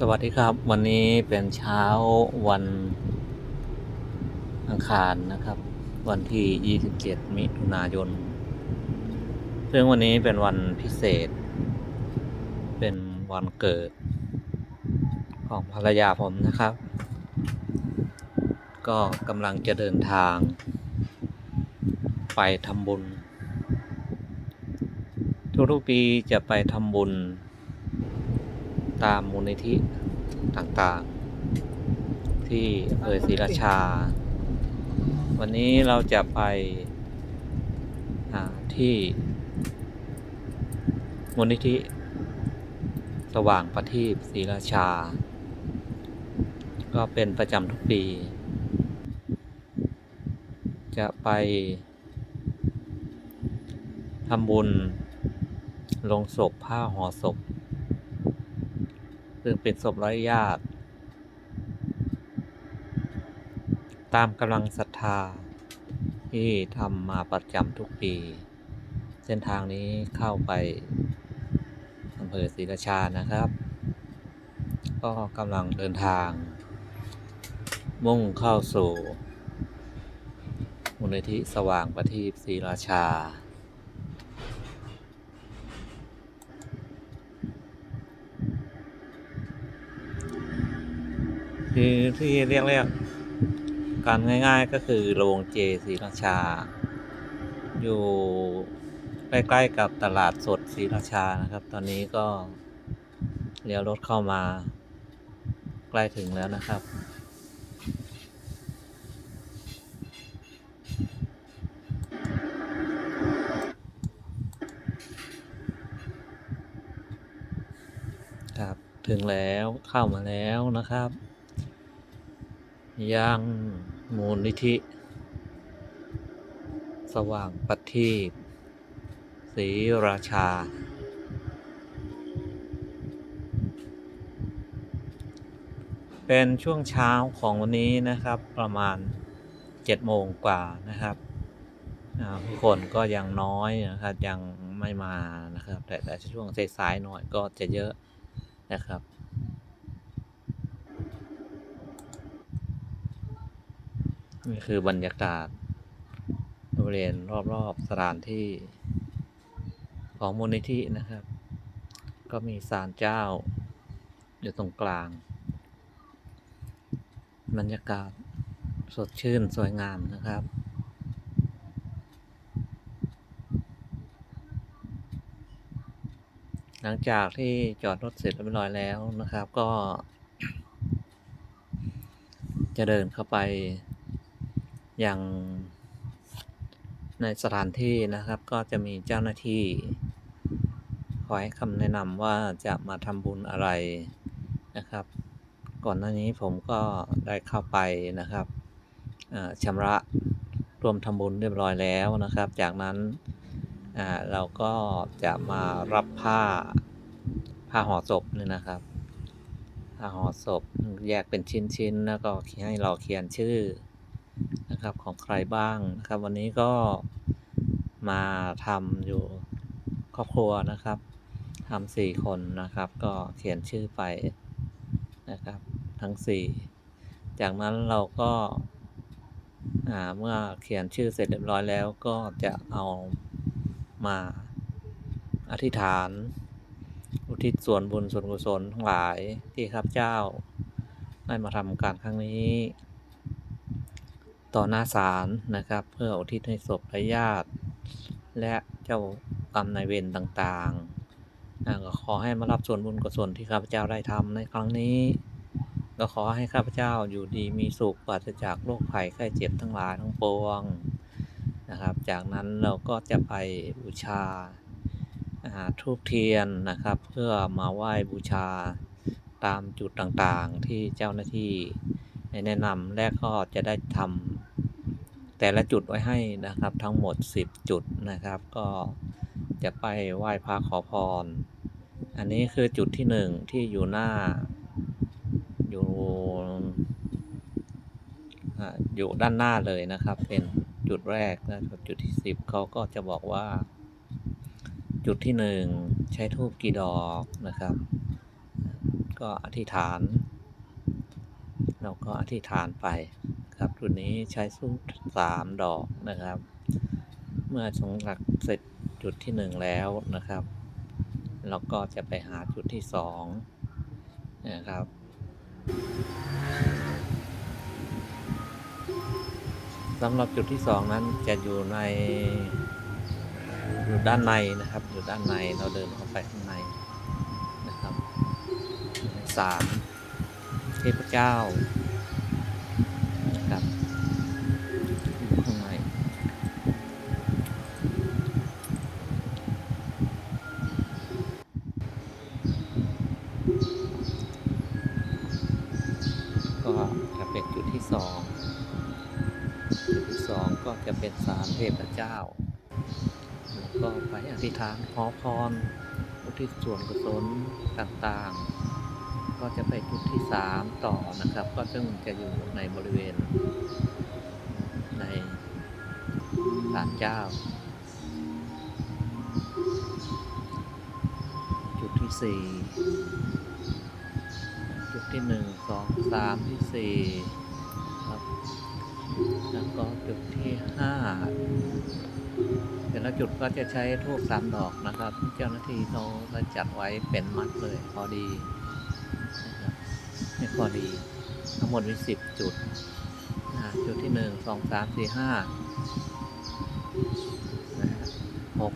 สวัสดีครับ วันนี้เป็นเช้าวันอังคารนะครับ วันที่ 27 มิถุนายน ซึ่งวันนี้เป็นวันพิเศษ เป็นวันเกิด ของภรรยาผมนะครับ ก็กำลังจะเดินทาง ไปทำบุญ ทุกๆปีจะไปทำบุญ ตามมูลนิธิต่างๆ ที่อำเภอศรีราชา วันนี้เราจะไปที่มูลนิธิ สว่างประทีปศรีราชา ก็เป็นประจำทุกปี จะไปทำบุญลงศพผ้าห่อศพ ซึ่งเป็นศพไร้ญาติ ตามกำลังศรัทธา ที่ทำมาประจำทุกปี เส้นทางนี้เข้าไปอำเภอศรีราชานะครับ ก็กำลังเดินทาง มุ่งเข้าสู่มูลนิธิสว่างประทีปศรีราชา คือที่เรียกเรียกการง่าย ๆ ก็คือโรงเจศรีราชา อยู่ใกล้ๆกับตลาดสดศรีราชานะครับ ตอนนี้ก็เลี้ยวรถเข้ามาใกล้ถึงแล้วนะครับครับ ถึงแล้วเข้ามาแล้วนะครับ ยังมูลนิธิ สว่างประทีปศรีราชา เป็นช่วงเช้าของวันนี้นะครับประมาณเจ็ดโมงกว่านะครับผู้คนก็ยังน้อยนะครับยังไม่มานะครับ แต่แต่ช่วงสายๆหน่อยก็จะเยอะนะครับ นี่คือบรรยากาศบริเวณรอบๆสถานที่ ของมูลนิธินะครับ ก็มีศาลเจ้า อยู่ตรงกลาง บรรยากาศสดชื่นสวยงามนะครับหลังจากที่จอดรถเสร็จเรียบร้อยแล้วนะครับ ก็ จะเดินเข้าไป อย่างในสถานที่นะครับ ก็จะมีเจ้าหน้าที่คอยให้คำแนะนำว่าจะมาทำบุญอะไรนะครับ ก่อนหน้านี้ผมก็ได้เข้าไปนะครับอ่าชำระรวมทำบุญเรียบร้อยแล้วนะครับ จากนั้นเราก็จะมารับผ้าผ้าห่อศพเนี่ยนะครับผ้าห่อศพแยกเป็นชิ้นๆ แล้วก็ให้เราเขียนชื่อ นะครับของใครบ้างนะครับ วันนี้ก็มาทำอยู่ครอบครัวนะครับทำสี่คนนะครับ ก็เขียนชื่อไปนะครับทั้งสี่จากนั้นเราก็าเมื่อเขียนชื่อเสร็จเรียบร้อยแล้วก็จะเอามาอธิษฐาน อุทิศส่วนบุญส่วนกุศลทั้งหลายที่ข้าพเจ้าได้มาทำการครั้งนี้ ต่อหน้าศาลนะครับ เพื่ออุทิศให้ศพและญาติ และเจ้ากรรมนายเวรต่างๆก็ขอให้มารับส่วนบุญกุศลที่ข้าพเจ้าได้ทำในครั้งนี้ ก็ขอให้ข้าพเจ้าอยู่ดีมีสุขปราศจากโรคภัยไข้เจ็บทั้งหลายทั้งปวงนะครับ จากนั้นเราก็จะไปบูชาทูบเทียนนะครับ เพื่อมาไหว้บูชาตามจุดต่างๆที่เจ้าหน้าที่แนะนำและก็จะได้ทำ แต่ละจุดไว้ให้นะครับ ทั้งหมด 10 จุดนะครับ ก็จะไปไหว้พระขอพร อันนี้คือจุดที่หนึ่งที่อยู่หน้า อยู่อยู่ด้านหน้าเลยนะครับ เป็นจุดแรกนะครับจุดที่สิบเขาก็จะบอกว่า จุดที่หนึ่งใช้ทูบกี่ดอกนะครับ ก็อธิษฐาน เราก็อธิษฐานไป ครับจุดนี้ใช้สู้สามดอกนะครับ เมื่อสงหลักเสร็จจุดที่หนึ่งแล้วนะครับเราก็จะไปหาจุดที่สองนะครับสำหรับจุดที่สองนั้นจะอยู่ในอยู่ด้านในนะครับ อยู่ด้านในเราเดินเข้าไปข้างในนะครับในศาลเทพเจ้า ครับอยู่ข้ก็จะเป็นจุดที่สองจุดที่สองก็จะเป็นศาลเทพเจ้า แล้วก็ไปอธิษฐานขอพรอุทิศส่วนกุศลต่างๆ ก็จะไปจุดที่สามต่อนะครับ ก็ซึ่งจะอยู่ในบริเวณ ในศาลเจ้า จุดที่สี่จุดที่หนึ่งสองสามที่สี่ครับแล้วก็จุดที่ห้าแต่ละจุดก็จะใช้ทูบสามดอกนะครับ เจ้าหน้าที่เขาจัดไว้เป็นมัดเลยพอดี ไม่พอดี ทั้งหมดมีสิบจุดอ่าจุดที่หนึ่งสองสามสี่ห้าหก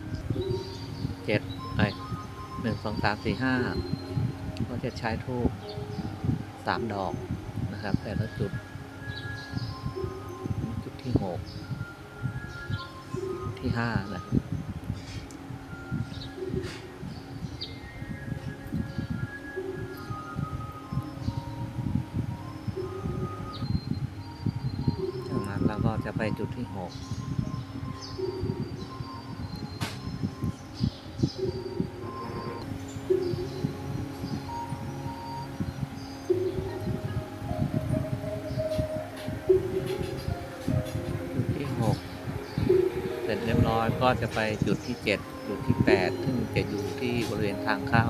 เจ็ดไอหนึ่งสองสามสี่ห้าก็จะใช้ทูบสามดอกนะครับ แต่ละจุด จุดที่หกที่ห้านะจาก จะไปจุดที่หกจุดที่หกเสร็จเรียบร้อยก็จะไปจุดที่ 7 จุดที่ 8 ซึ่งจะอยู่ที่บริเวณทางเข้า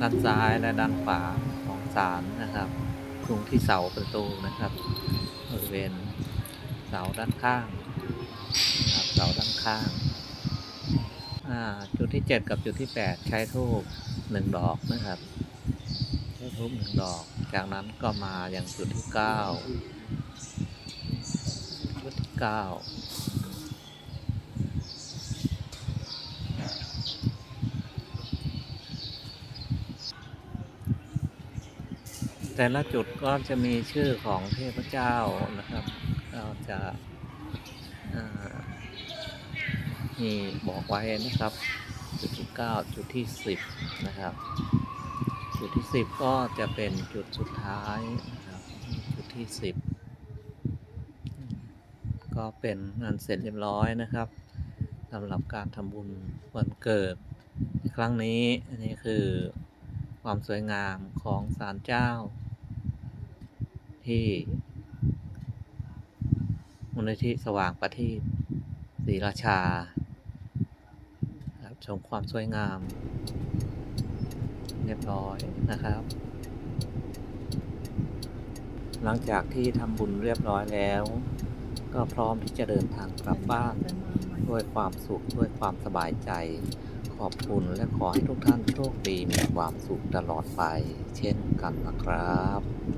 ด้านซ้ายและด้านขวาของศาลนะครับตรงที่เสาประตูนะครับ บริเวณ สาด้านข้างนะครับเสาด้านข้างอ่าจุดที่ 7 กับจุดที่ 8 ใช้ทูบหนึ่งดอกนะครับใช้ทูบหนึ่งดอก จากนั้นก็มาอย่างจุดที่ 9 จุดที่ 9 แต่ละจุดก็จะมีชื่อของเทพเจ้านะครับ เราจะอ่ามีบอกไว้นะครับ จุดที่ 9 จุดที่ 10 นะครับ จุดที่ 10 ก็จะเป็นจุดสุดท้ายนะครับจุดที่ 10 ก็เป็นงานเสร็จเรียบร้อยนะครับสำหรับการทำบุญวันเกิด ครั้งนี้อันนี้คือความสวยงามของศาลเจ้าที่ มูลนิธิสว่างประทีปศรีราชาครับชมความสวยงาม เรียบร้อยนะครับ หลังจากที่ทำบุญเรียบร้อยแล้ว ก็พร้อมที่จะเดินทางกลับบ้าน ด้วยความสุขด้วยความสบายใจ ขอบคุณและขอให้ทุกท่านโชคดีมีความสุขตลอดไป เช่นกันนะครับ